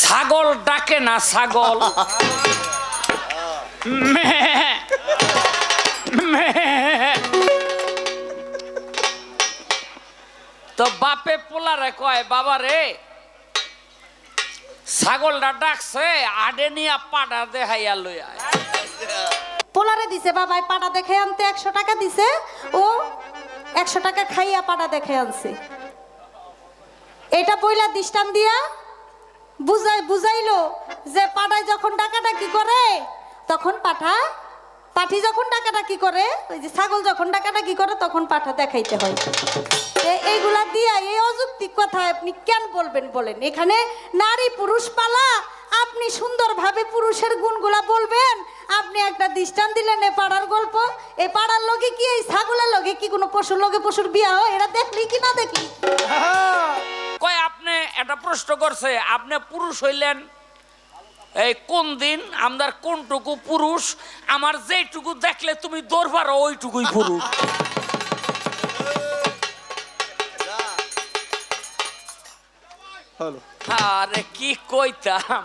ছাগল ডাকে না ছাগল। তো বাপে পোলারে কয়, বাবা রে, ছাগলটা ডাকছে, আডে নিয়া পাড়া দেখাইয়া লই আয়। পোলারে দিছে, বাবাই পাটা দেখে আনতে একশো টাকা দিছে, ও একশো টাকা খাইয়া পাটা দেখে আনছে। এটা বইলা দৃষ্টান দিয়া বুঝাই বুঝাইলো যে পাটায় যখন ডাকাডাকি করে, তখন পাঠা পাঠি যখন ডাকাডাকি করে, ওই যে ছাগল যখন ডাকাডাকি করে, তখন পাঠা দেখাইতে হয়। এইগুলা দিয়া এই অযৌক্তিক কথা আপনি কেন বলবেন বলেন? এখানে নারী পুরুষ পালা, আপনি সুন্দরভাবে পুরুষের গুণগুলা বলবেন। আপনি একটা দৃষ্টান দিলেন এ পাড়ার গল্প। এ পাড়ার লগে কি, এই ছাগলের লগে কি কোনো পশুর লগে পশুর বিয়া হয়? এরা দেখলি কি না দেখলি? কয় আপনি একটা প্রশ্ন করছে আপনি পুরুষ হইলেন এই কোন দিন আমার কোনটুকু পুরুষ? আমার যেটুকু দেখলে তুমি দৌড় পারো ওইটুকুই পুরুষ। আরে কি কইতাম?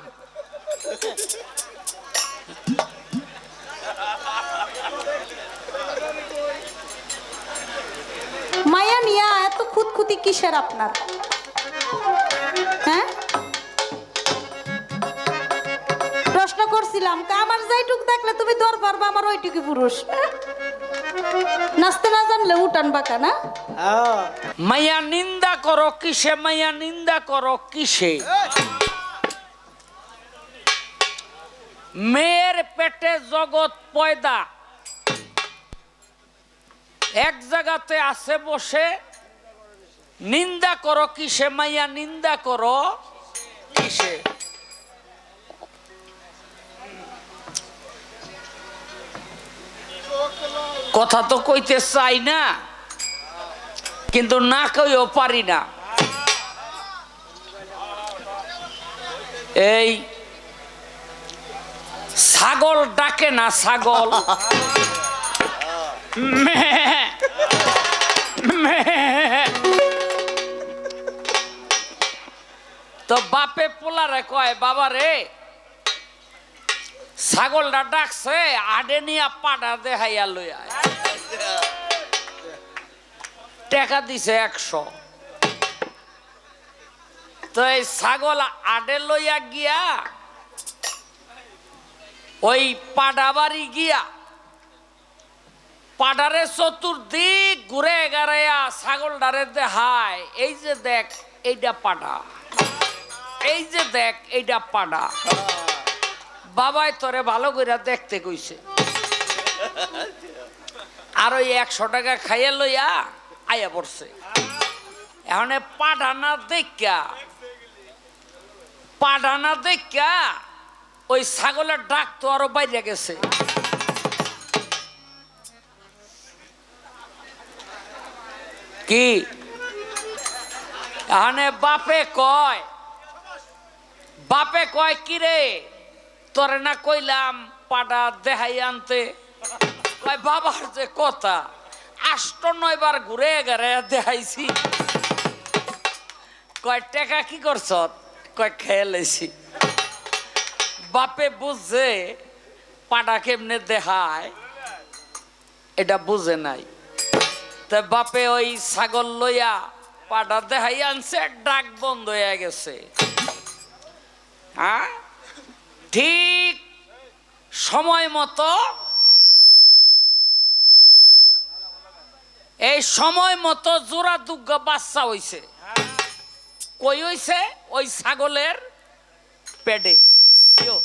মায়া নিয়া এত খুঁতখুতি কিসের আপনার? দেখলে তুমি দর পারবা আমার ওইটুকু পুরুষ। নাচতে না জানলে উঠান বাঁকা, না? মাইয়া নিন্দা করো কিসে মাইয়া নিন্দা করো কিসে? মেয়ের পেটে জগৎ পয়দা। এক জায়গাতে আছে বসে, নিন্দা করো কিসে মাইয়া নিন্দা করো কিসে? কথা তো কইতে চাই না, কিন্তু না কইও পারি না এই ছাগল ডাকে না ছাগল। তো বাপে পোলারে কয়, বাবা রে, ছাগলটা ডাকছে, আডে নিয়া পাড়া দেখাইয়া লই আয় টাকা দিছে একশো। তো এই ছাগল আডে লইয়া গিয়া ওই পাডাবাড়ি গিয়া পাডারে চতুর্দিক ঘুরে গাড়াইয়া ছাগলটারে দেখায়, এই যে দেখ এইটা পাডা। এই যে দেখ এইটা পাডা। বাবাই তোরে ভালো করে দেখতে কইছে। আর ওই একশো টাকা খাইয়া লইয়া আয়া পড়ছে। এখন পাঠানা দেখা পাঠানা দেখা ওই ছাগলের ডাক তো আরও বাইরে গেছে। কি? এখানে বাপে কয় বাপে কয়, কি রে? তোরে না কইলাম পাটা দেখাই আনতে। বাবার যে কথা। আষ্ট নয়বার ঘুরে গেড়ে দেখাইছি। কয়, টাকা কি করছ? কয়, খেয়ে বাপে বুঝে পাটা কেমনে দেখায়, এটা বুঝে নাই। তা বাপে ওই ছাগল লইয়া পাটা দেখাই আনছে, ডাক বন্ধ হয়ে গেছে। হ্যাঁ? ঠিক সময় মতো এই সময় মতো জোড়া দুগ্গ বাচ্চা হইছে। কই হইছে? ওই ছাগলের কিও?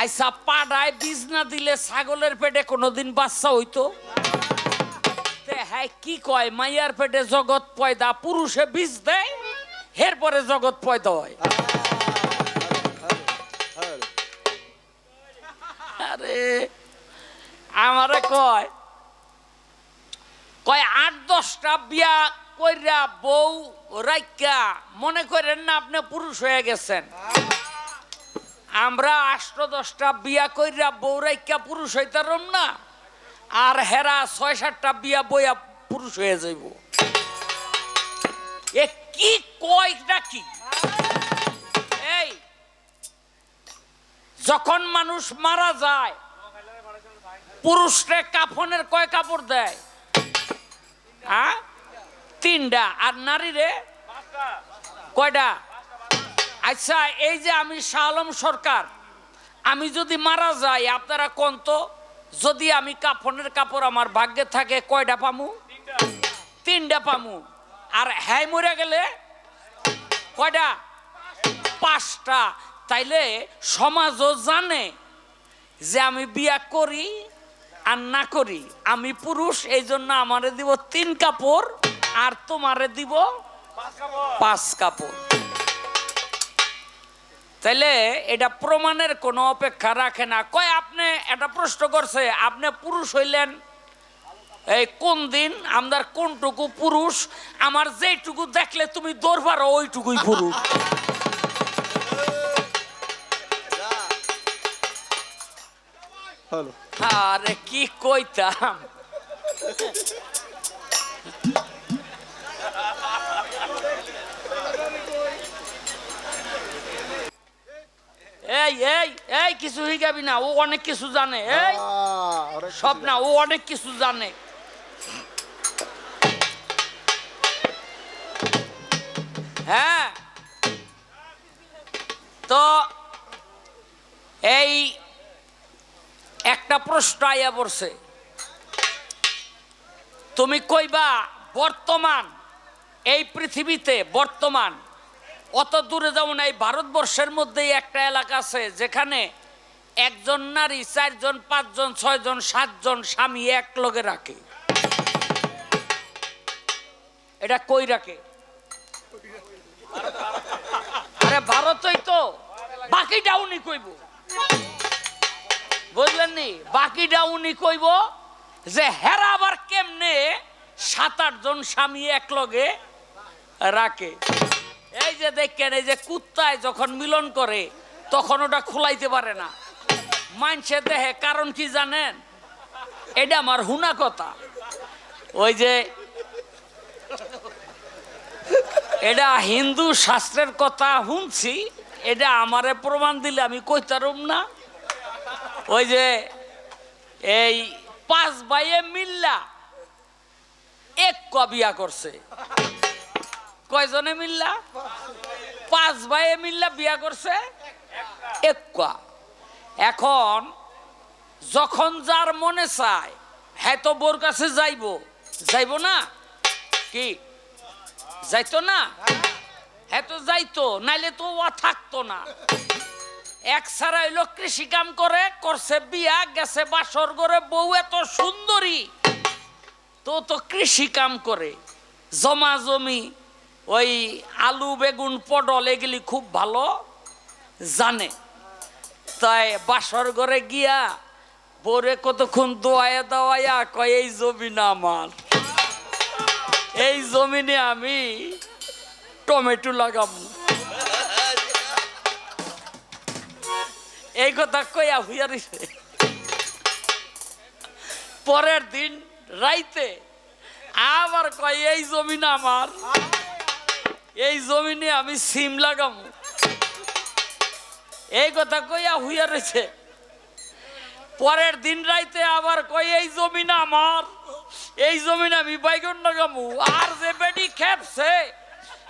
আইসা পাড়ায় বীজ না দিলে ছাগলের পেটে কোনোদিন বাচ্চা হইতো। হ্যাঁ কি কয়? মাইয়ার পেটে জগৎ পয়দা, পুরুষে বীজ দেয় এর পরে জগৎ পয়দা হয়। আরে, আমারে কয় কয়, আট, দশটা বিয়া কইরা বউ রাইকা মনে করেন না আপনি পুরুষ হয়ে গেছেন। আমরা আষ্ট, দশটা বিয়া কইরা বউ রাইকা পুরুষ হইতারম না, আর হেরা ছয়, সাতটা বিয়া বইয়া পুরুষ হয়ে যাইব। এ কি কয়টা কি? এই, যখন মানুষ মারা যায়, পুরুষরে কাফনের কয় কাপড় দেয়? হ্যাঁ তিনটা আর নারীরে কয়টা আচ্ছা এই যে আমি শাহ আলম সরকার, আমি যদি মারা যাই, আপনারা কোন তো? যদি আমি কাফনের কাপড় আমার ভাগ্যে থাকে কয়টা পামু? তিনটা পামু। আর হ্যাঁ মরে গেলে? কয়টা পাঁচটা। তাইলে সমাজও জানে যে আমি বিয়া করি আর না করি। আমি পুরুষ এই জন্য আমারে দিব তিন কাপড় আর তোমারে দিব পাঁচ কাপড়। তাইলে এটা প্রমাণের কোনো অপেক্ষা রাখে না। কয়, আপনি এটা প্রশ্ন করছে, আপনি পুরুষ হইলেন? এই কোন দিন আমার কোনটুকু পুরুষ? আমার যেটুকু দেখলে তুমি দৌড় পারো ওইটুকুই পুরুষ। হলো আরে কি কইতাম এই এই এই কিছু শিখাবি না ও অনেক কিছু জানে এই সব না ও অনেক কিছু জানে হ্যাঁ তো এই একটা প্রশ্ন আইয়া পড়ছে। তুমি কইবা, বর্তমান, এই পৃথিবীতে বর্তমান, অত দূরে যেমন এই ভারতবর্ষের মধ্যেই একটা এলাকা আছে, যেখানে একজন নারী, চারজন, পাঁচজন, ছয়জন, সাতজন স্বামী এক লগে রাখে। এটা কই রাখে? আরে ভারতই তো। বাকিটা উনি কইব। বুঝলেন নি? বাকিটা উনি কইব যে হেরা আবার কেমনে সাত আটজন স্বামী এক লগে রাখে। এই যে দেখেন, এই যে কুত্তায় যখন মিলন করে, তখন ওটা খোলাইতে পারে না। মানছে দেহে, কারণ কি জানেন? এটা আমার হুনা কথা। ওই যে এটা হিন্দু শাস্ত্রের কথা শুনছি, এটা আমারে প্রমাণ দিলে আমি কইতারুম না। ওই যে এই পাঁচ ভাইয়ে মিল্লা, এক কবিয়া করছে। কয়জনে মিল্লা? পাঁচ ভাইয়ে মিল্লা বিয়া করছে, এক। এখন যখন যার মনে চায় হ্যাঁ তো বোর কাছে যাইব। যাইব না? কি? যাইতো না? হ্যাঁ তো যাইতো, নাইলে তো ও থাকতো না। এক সারা হইল কৃষি কাম করে, করছে বিয়া, গেছে বাসর করে বউ এত সুন্দরী। তো তো কৃষি কাম করে। জমা জমি, ওই আলু, বেগুন, পটল এগুলি খুব ভালো জানে। তাই বাসর ঘরে গিয়া বরে কতক্ষণ দোয়ায়া দাওয়ায়া কয়, এই জমি না আমার। এই জমিনে আমি টমেটো লাগাবো এই কথা কইয়া হুইয়া দিছে পরের দিন রাইতে আবার কয়, এই জমিন আমার। এই জমিনে আমি সিম লাগাবো এই কথা কইয়া হুইয়া রয়েছে পরের দিন রাইতে আবার কই এই জমিন আমার। এই জমিন আমি বাইগন লাগামু। আর যে বেডি খেপছে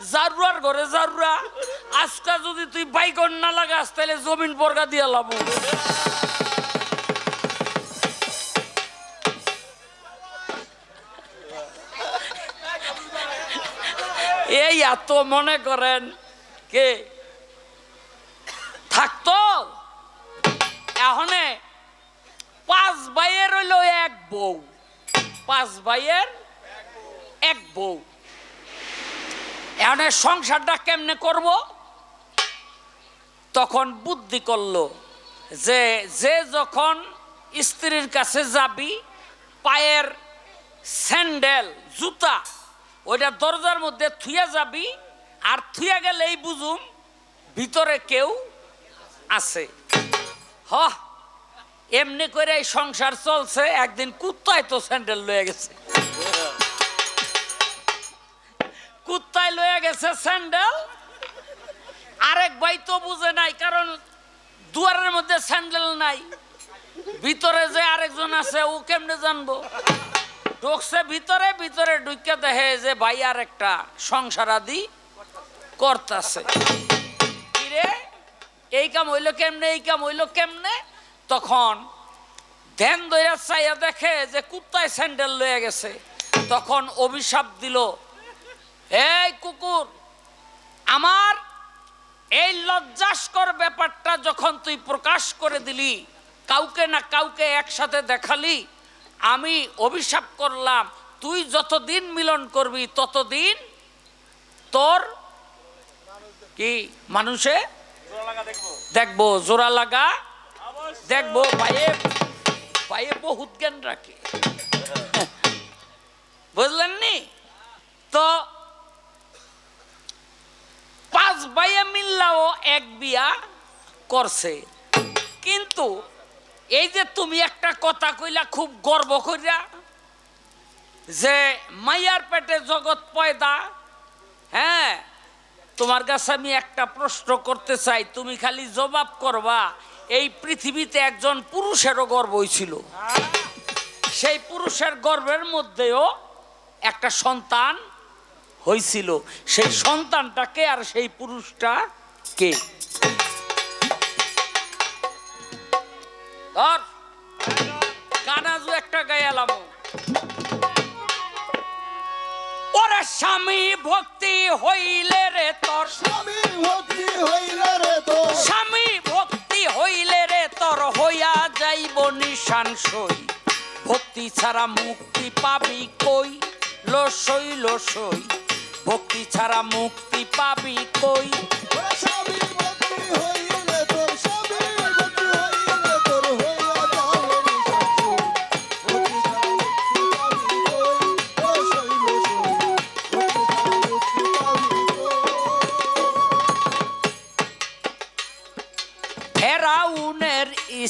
জারুয়ার ঘরে জারুয়া। আজকা যদি তুই বাইকন না লাগাস, তাহলে জমিন বর্গা দিয়া লাবু। এই এত মনে করেন কে? থাকতো? এখনে পাঁচ ভাইয়ের হইল এক বউ। পাঁচ ভাইয়ের এক বউ। এখন সংসারটা কেমনে করব? তখন বুদ্ধি করল যে যে যখন স্ত্রীর কাছে যাবি, পায়ের স্যান্ডেল, জুতা, ওইটা দরজার মধ্যে থুয়া যাবি, আর থুয়া গেলেই বুঝুম ভিতরে কেউ আছে। হ এমনি করে এই সংসার চলছে, একদিন কুত্তায় তো স্যান্ডেল লয়ে গেছে। কুত্তায় লয়ে গেছে স্যান্ডেল। আরেক ভাই তো বুঝে নাই, কারণ দুয়ারের মধ্যে স্যান্ডেল নাই। ভিতরে যে আরেকজন আছে, ও কেমনে জানব? ঢুকছে ভিতরে ভিতরে ঢুকে দেখে যে ভাই আর একটা সংসার আদি করতেছে। কিরে, এই কাম হইল কেমনে, এই কাম হইল কেমনে? তখন ধ্যান দইরা চাইয়া দেখে যে কুত্তায় স্যান্ডেল লয়ে গেছে। তখন অভিশাপ দিল এই কুকুর, আমার এই লজ্জাস্কর ব্যাপারটা যখন তুই প্রকাশ করে দিলি, কাউকে না কাউকে একসাথে দেখালি, আমি অভিশাপ করলাম, তুই যতদিন মিলন করবি ততদিন তোর কি, মানুষে দেখব, জোড়া লাগা, দেখব, পায়ে পায়ে বহুত জ্ঞান রাখে। বুঝলেন নি তো পাঁচ ভাইয়ে মিল্লাও এক বিয়া করছে। কিন্তু এই যে তুমি একটা কথা কইলা খুব গর্ব কইরা যে মাইয়ার পেটে জগৎ পয়দা হ্যাঁ? তোমার কাছে আমি একটা প্রশ্ন করতে চাই তুমি খালি জবাব করবা এই পৃথিবীতে একজন পুরুষেরও গর্ব হয়েছিল সেই পুরুষের গর্বের মধ্যেও একটা সন্তান হয়েছিল সেই সন্তানটাকে আর সেই পুরুষটা কে? ধর কানাজু একটা গায়ালাম ওরে স্বামী ভক্তি হইলে রে তোর। স্বামী ভক্তি হইলে রে তো স্বামী ভক্তি হইলে রে তোর হইয়া যাইব নিশান সই। ভক্তি ছাড়া মুক্তি পাবি কই? লসই লসই ভক্তি ছাড়া মুক্তি পাবি কই?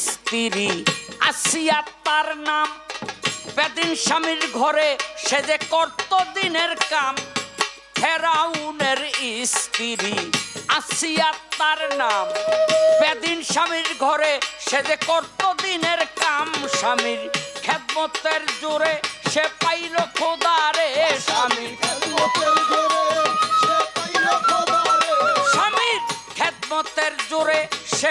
স্ত্রী আসিয়া তার নাম। বেদিন স্বামীর ঘরে সে যে করত দিনের কাম। ফেরাউনের স্ত্রী আসিয়া তার নাম। বেদিন স্বামীর ঘরে সে যে করত দিনের কাম স্বামীর, খেদমতের জোরে সে পাইল খোদারে স্বামীর স্বামীর খেদমতের জোরে সে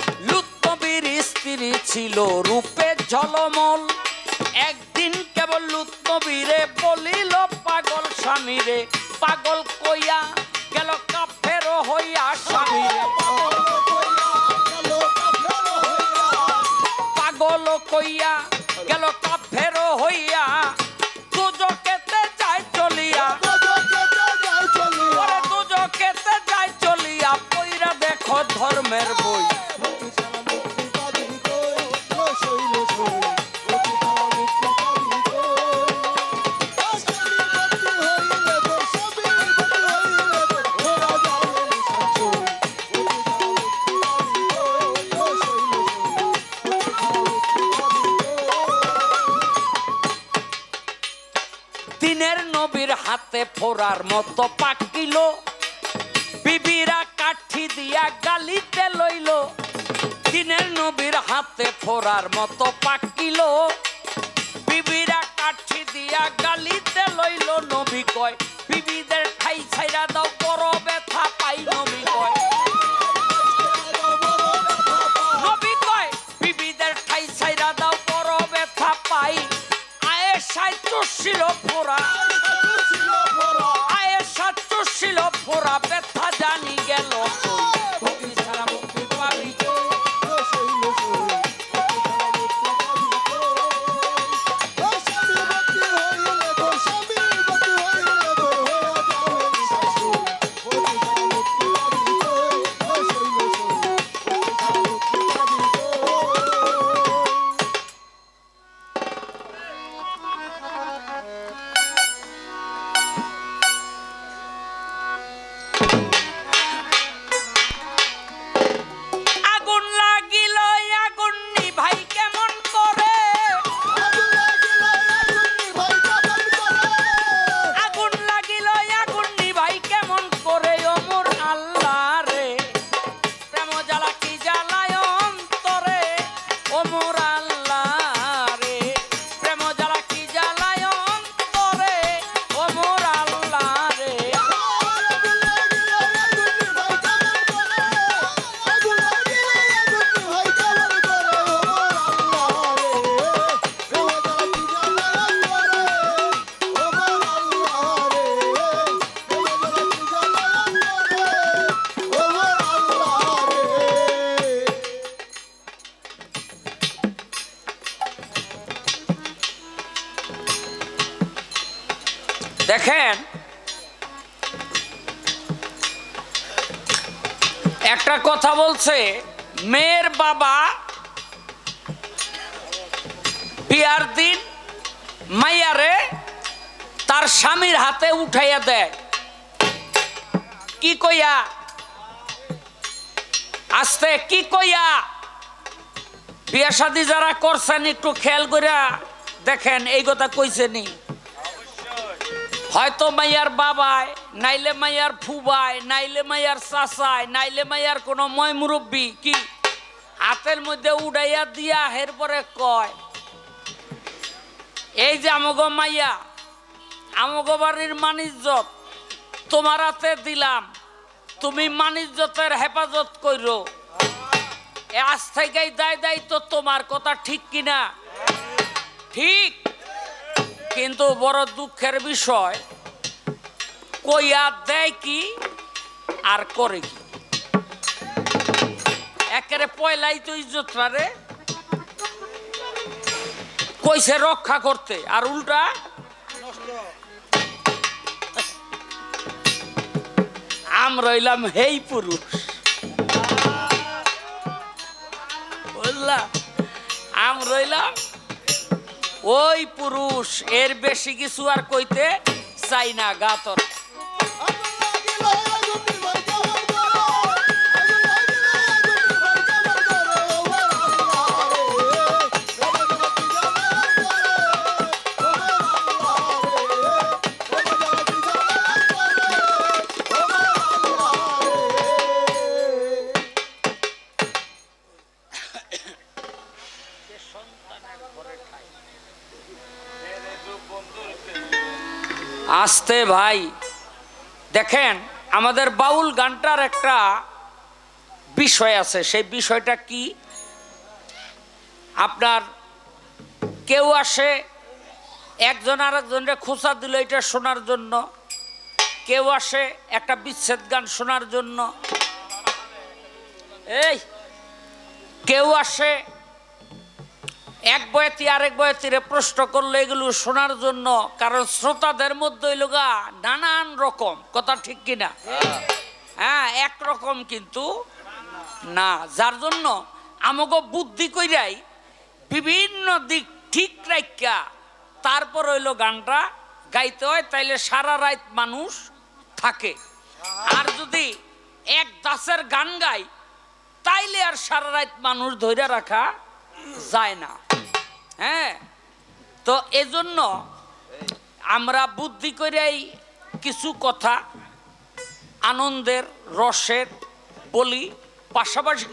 লুত্তবীর স্ত্রী ছিল রূপে ঝলমল। একদিন কেবল লুত্তবীরে বলিল, পাগল স্বামীরে পাগল কইয়া গেল কাফের হইয়া স্বামীরে পাগল কইয়া গেল কাফের হইয়া মতো বলছে, মেয়ের বাবা বিয়ার দিন মাইয়ারে তার স্বামীর হাতে উঠাইয়া দেয়। কি কইয়া? আস্তে, কি কইয়া? বিয়া শাদি যারা করছেন, একটু খেয়াল করিয়া দেখেন, এই কথা কইছেনি হয়তো মাইয়ার বাবায় নাইলে মাইয়ার ফুবায় নাইলে মাইয়ার চাচায় নাইলে মাইয়ার কোনো ময় মুরব্বী কি? হাতের মধ্যে উড়াইয়া দিয়া এরপরে কয়, এই যে আমগো মাইয়া, আমগো বাড়ির তোমার হাতে দিলাম, তুমি মানিজ্জতের হেফাজত কইরো। এ আজ থেকেই দায় দায়িত্ব তোমার, কথা ঠিক কিনা? ঠিক কিন্তু বড় দুঃখের বিষয়, কইয়া দেয় কি আর করে কি? একেবারে পয়লাই তো ইজ্জত রে। কইছে রক্ষা করতে, আর উল্টা? আম রইলাম হেই পুরুষ। বুঝলা আম রইলাম ওই পুরুষ এর বেশি কিছু আর কইতে চাই না গাতর আসতে ভাই। দেখেন, আমাদের বাউল গানটার একটা বিষয় আছে। সেই বিষয়টা কি? আপনার কেউ আসে, একজন আর একজনকে খোঁচা দিল এটা শোনার জন্য। কেউ আসে, একটা বিচ্ছেদ গান শোনার জন্য। এই, কেউ আসে এক বয়তি আরেক বয়তিরে প্রশ্ন করলে, এগুলো শোনার জন্য কারণ শ্রোতাদের মধ্যে গা নানান রকম। কথা ঠিক কিনা? হ্যাঁ একরকম কিন্তু না। যার জন্য আমাকে বুদ্ধি কইরাই বিভিন্ন দিক ঠিক রাখা তারপর হইল গানটা গাইতে হয়, তাইলে সারা রাত মানুষ থাকে। আর যদি এক দাসের গান গাই তাইলে আর সারা রাত মানুষ ধৈর্য রাখা যায় না। হ্যাঁ? তো এজন্য আমরা বুদ্ধি করেই কিছু কথা আনন্দের, রসের বলি, পাশাপাশি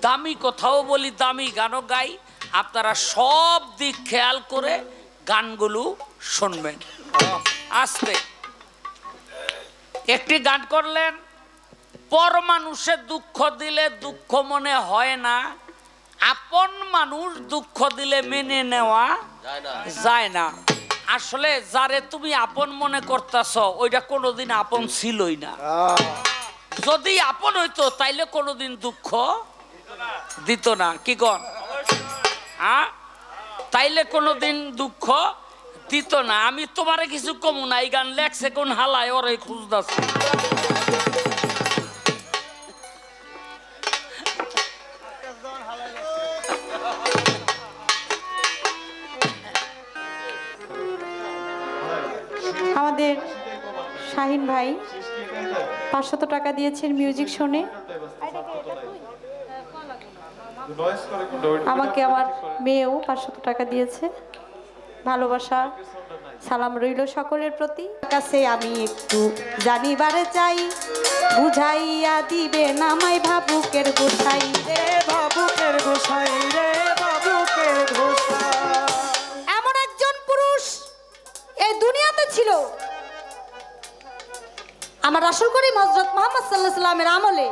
দামি কথাও বলি, দামি গানও গাই। আপনারা সব দিক খেয়াল করে গানগুলো শুনবেন। আসতে। একটি গান করলেন পর মানুষের দুঃখ দিলে দুঃখ মনে হয় না। আপন মানুষ দুঃখ দিলে মেনে নেওয়া যায় না। আসলে যারে তুমি আপন মনে করতেছ ওইটা কোনোদিন আপন ছিলই না। যদি আপন হইতো তাইলে কোনোদিন দুঃখ দিত না। কি কন? হ্যাঁ তাইলে কোনোদিন দুঃখ দিত না। আমি তোমারে কিছু কমু না। এই গান লেখছে কোন হালায় ওরে খুঁজতেছে। শাহিন ভাই, পাঁচশত টাকা দিয়েছেন মিউজিক শুনে আমাকে আমার মেয়েও পাঁচশত টাকা দিয়েছে। ভালোবাসা, সালাম রইল সকলের প্রতি। কাছে আমি একটু জানিবারে চাই, বুঝাইয়া দিবে নামাই ভাবুকের গোসাই রে বাবুকের গোসাই রে। রাসুল করিম হজরত মোহাম্মদ সাল্লাহ সাল্লামের আমলে।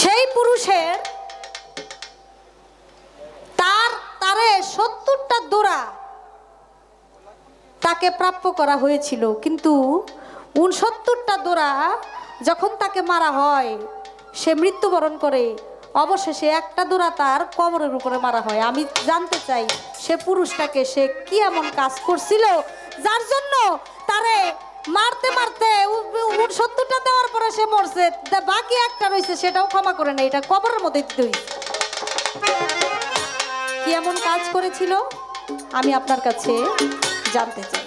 সেই পুরুষের তার, তারে সত্তরটা দোড়া তাকে প্রাপ্য করা হয়েছিল। কিন্তু উনসত্তরটা দোড়া যখন তাকে মারা হয়, সে মৃত্যুবরণ করে, অবশেষে একটা দূরা তার কবরের উপরে মারা হয়। আমি জানতে চাই, সে পুরুষটাকে সে কি এমন কাজ করছিল? যার জন্য মারতে মারতে সত্তরটা দেওয়ার পরে সে মরছে। বাকি একটা রয়েছে সেটাও ক্ষমা করে না, এটা কবরের মধ্যে হইছে। কি এমন কাজ করেছিল? আমি আপনার কাছে জানতে চাই।